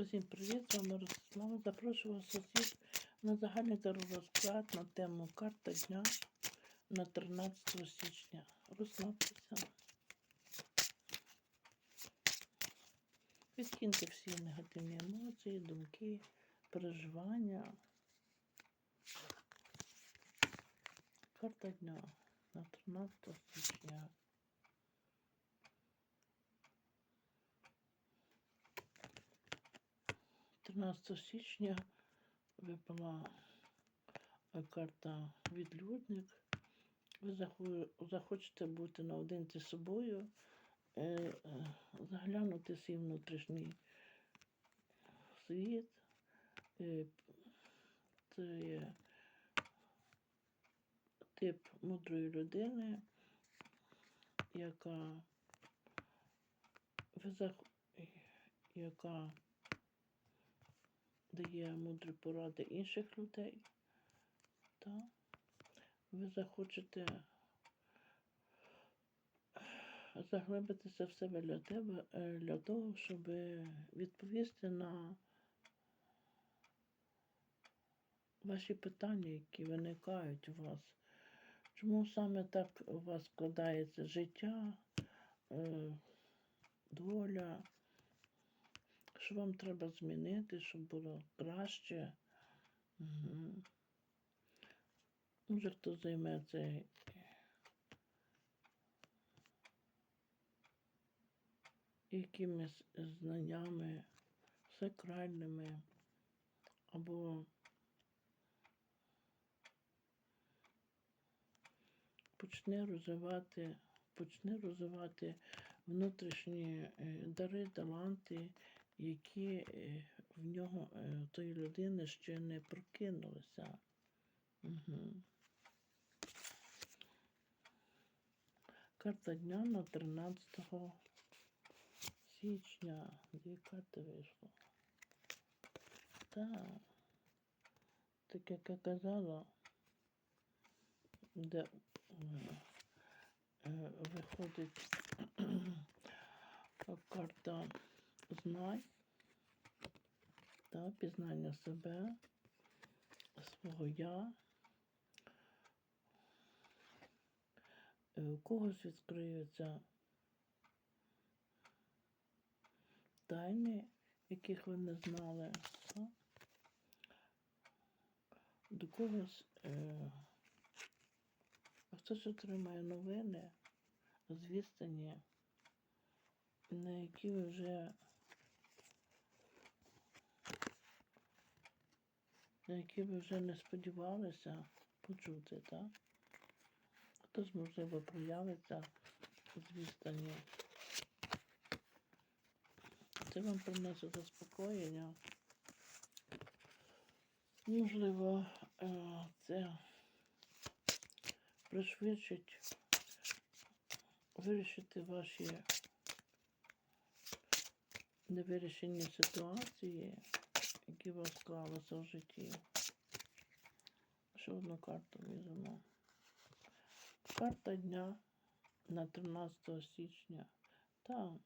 Усім привіт, з вами Ростислава. Запрошую вас усіх на загальний розклад на тему карта дня на 13 січня. Розслабтеся. Відкиньте всі негативні емоції, думки, переживання. Карта дня на 13 січня. Тринадцятого січня випала е, карта відлюдник. Ви захочете бути наодинці з собою, е, заглянути свій внутрішній світ. Е, Це є тип мудрої людини, яка яка дає мудрі поради інших людей. Та ви захочете заглибитися в себе для тебе, е, для того, щоб відповісти на ваші питання, які виникають у вас. Чому саме так у вас складається життя, е, доля? Що вам треба змінити, щоб було краще. Угу. Може, хто займеться якимись знаннями сакральними або почне розвивати, почне розвивати внутрішні е, дари, таланти, які е, в нього е, тої людини ще не прокинулися. Угу. Карта дня на 13 січня. Дві карти вийшло. Так. Так як я казала, де е, виходить карта знай та пізнання себе, свого я. Е, У когось відкриються тайни, яких ви не знали. та? До когось е, хтось отримає новини з відстані, на які ви вже на які ви вже не сподівалися почути, так? Хтось, можливо, проявиться з відстані. Це вам принесе заспокоєння. Можливо, е, це пришвидшить вирішити ваші невирішені ситуації, які у вас склалися в житті. Ще одну карту візьмемо. Карта дня на 13 січня. Та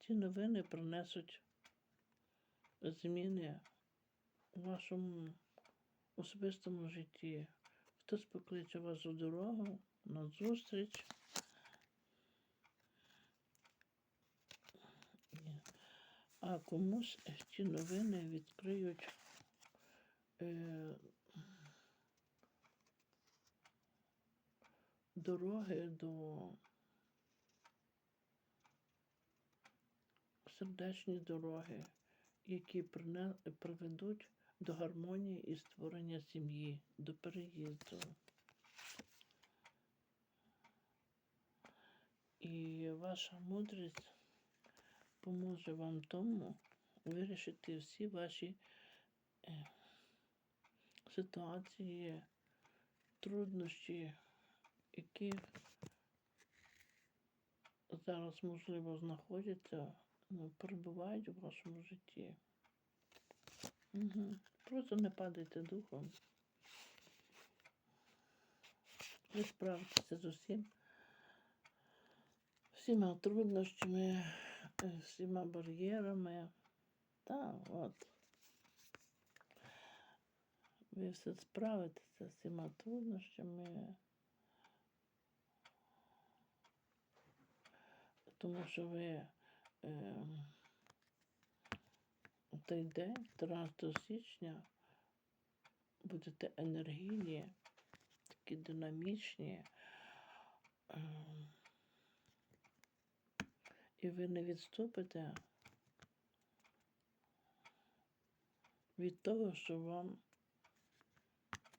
ці новини принесуть зміни у вашому особистому житті. Хтось покличе вас у дорогу, на зустріч. А комусь ці новини відкриють е, дороги до сердечні дороги, які приведуть до гармонії і створення сім'ї, до переїзду. І ваша мудрість поможе вам тому вирішити всі ваші е, ситуації, труднощі, які зараз, можливо, знаходяться, ну, перебувають у вашому житті. Угу. Просто не падайте духом. Ви справитеся з усім, всіма труднощами, е, всіма бар'єрами. Так, от. Ви все справитеся з цими труднощами. Тому що ви е, той день, 13 січня, будете енергійні, такі динамічні. Е, і ви не відступите від того, що вам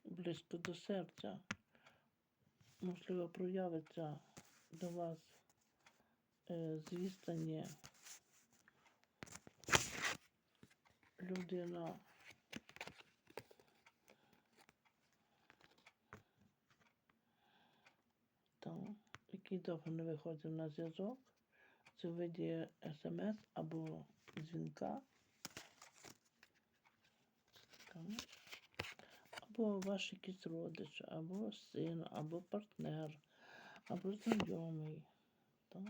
близько до серця, можливо, проявиться до вас е, з людина. Там, який довго не виходив на зв'язок, це в виді смс або дзвінка. Або ваш якийсь родич, або син, або партнер, або знайомий. Так?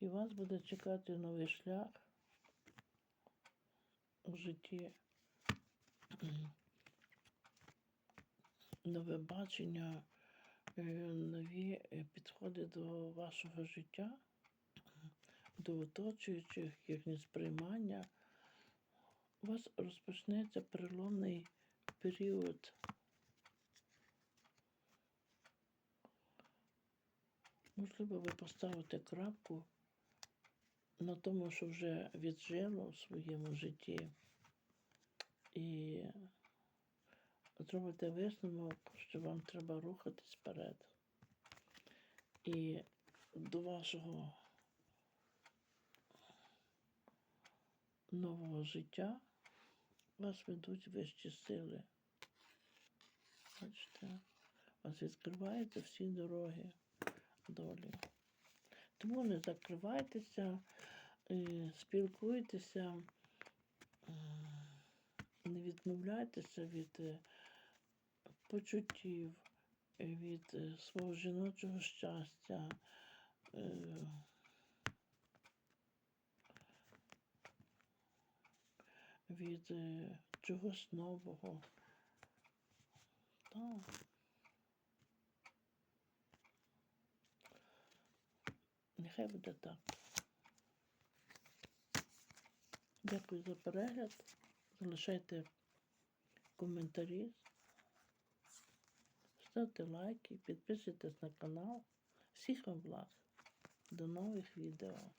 І вас буде чекати новий шлях у житті, нове бачення, е, нові е, підходи до вашого життя, до оточуючих, їхнє сприймання. У вас розпочнеться переломний період. Можливо, ви поставите крапку на тому, що вже віджило в своєму житті, і зробите висновок, що вам треба рухатись вперед. І до вашого нового життя вас ведуть вищі сили. Бачите, вас відкриваються всі дороги долі. Тому не закривайтеся, е, спілкуйтеся, е, не відмовляйтеся від е, почуттів, е, від е, свого жіночого щастя. е, Від чогось нового. Так. Нехай буде так. Дякую за перегляд. Залишайте коментарі, ставте лайки, підписуйтесь на канал. Всіх вам благ. До нових відео.